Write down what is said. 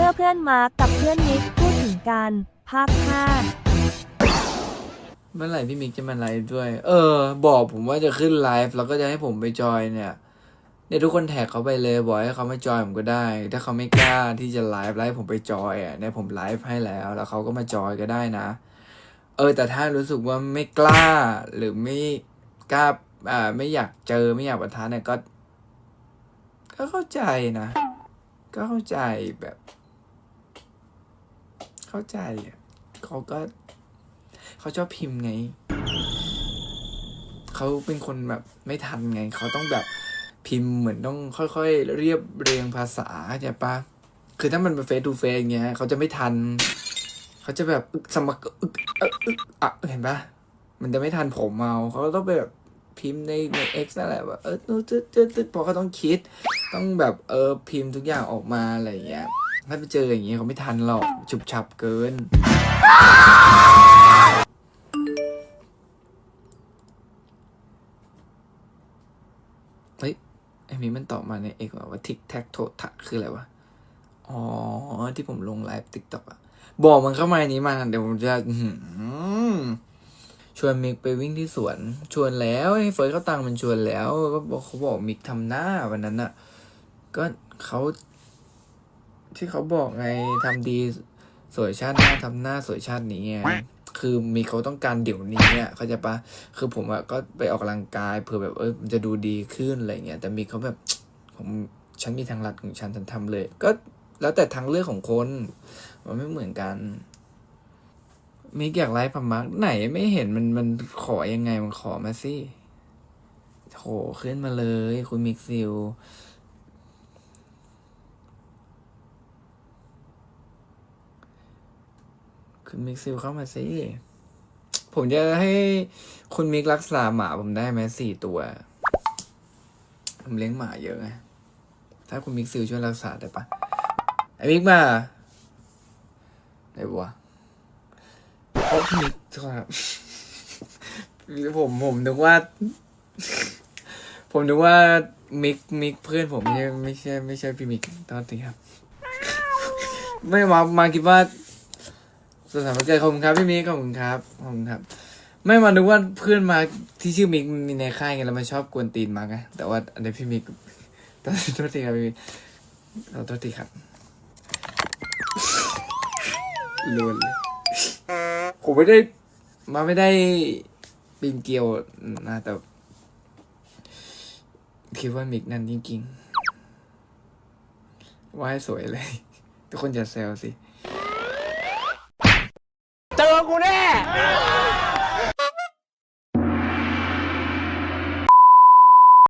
มื่อเพื่อนมาร์กกับเพื่อนนิกพูดถึงกันภาคห้าเมื่อไหร่พี่มิกจะมาไลฟ์ด้วย เออ บอกผมว่าจะขึ้นไลฟ์แล้วก็จะให้ผมไปจอยเนี่ยเนี่ยทุกคนแท็กเขาไปเลยบอกให้เขามาจอยผมก็ได้ ถ้าเขาไม่กล้าที่จะไลฟ์ไลฟ์ผมไปจอยอะเนี่ยผมไลฟ์ให้แล้ว แล้วเขาก็มาจอยก็ได้นะ เออ แต่ถ้ารู้สึกว่าไม่กล้า หรือไม่กล้าอ่าไม่อยากเจอไม่อยากปะทะเนี่ยก็ ก็เข้าใจนะ ก็เข้าใจแบบ เข้าใจอะเขาก็เขาชอบพิมพ์ไง เขาเป็นคนแบบไม่ทันไง เขาต้องแบบพิมพ์เหมือนต้องค่อยๆ เรียบเรียงภาษาใช่ปะคือถ้ามันเป็นเฟซทูเฟซเงี้ยเขาจะไม่ทัน เขาจะแบบสมักอึกเอะอึกอะเห็นปะมันจะไม่ทันผมเอาเขาต้องไปแบบพิมพ์ในใน X นั่นแหละแบบเออตึ๊ดตึ๊ดตึ๊ดพอเขาต้องคิด ต้องแบบเออพิมพ์ทุกอย่างออกมาอะไรอย่างเงี้ย ถ้าไปเจออย่างงี้เขาไม่ทันหรอก ฉุบฉับเกิน เฮ้ยไอ้มีมันตอบมาในเอกว่าทิกแท็กโททะคืออะไรวะ อ๋อ ที่ผมลงไลฟ์ติ๊กต็อกอะบอกมันเข้ามาในนี้มา เดี๋ยวผมจะอื้อชวนมิกไปวิ่งที่สวน ชวนแล้วไอ้เฟิร์สเขาตังค์มันชวนแล้ว ก็บอกเขาบอกมิกทำหน้าวันนั้นอะก็เขา ที่เขาบอกไงทำดีสวยชาติหน้าทำหน้าสวยชาตินี้ไงคือมีเขาต้องการเดี๋ยวนี้อะเขาใจปะคือผมอะก็ไปออกกำลังกายเพื่อแบบเออมันจะดูดีขึ้นอะไรเงี้ยแต่มีเขาแบบผมฉันมีทางลัดของฉันฉันทำเลย ก็แล้วแต่ทางเลือกของคนมันไม่เหมือนกันมีอยากไลฟ์พมักไหนไม่เห็นมันมันขอยังไงมันขอมาสิโถขึ้นมาเลย คุณมิกซิล คุณมิกซิลเข้ามาสิ ผมจะให้คุณมิกรักษาหมาผมได้ไหมสี่ตัว ผมเลี้ยงหมาเยอะไง ถ้าคุณมิกซิลช่วยรักษาได้ปะไอ้มิกมาไหนวโอ้พี่มิกโทษครับผมผมนึกว่า ผมนึกว่ามิกมิกเพื่อนผมไม่ใช่ไม่ใช่ไม่ใช่พี่มิกตอนทีครับ ไม่มามาคิดว่า สถานวันเกิดขอบคุณครับพี่มิกขอบคุณครับขอบคุณครับ ไม่มานึกว่าเพื่อนมาที่ชื่อมิกมีในค่ายไงแล้วมันชอบกวนตีนมาไงแต่ว่าอันนี้พี่มิกโทษโทษทีครับพี่มิกขอโทษทีครับลวนเลยผมไม่ได้มาไม่ได้ปีนเกลียวนะแต่คิดว่ามิกนั่นจริงๆว่าให้สวยเลย ทุกคนอย่าแซวสิ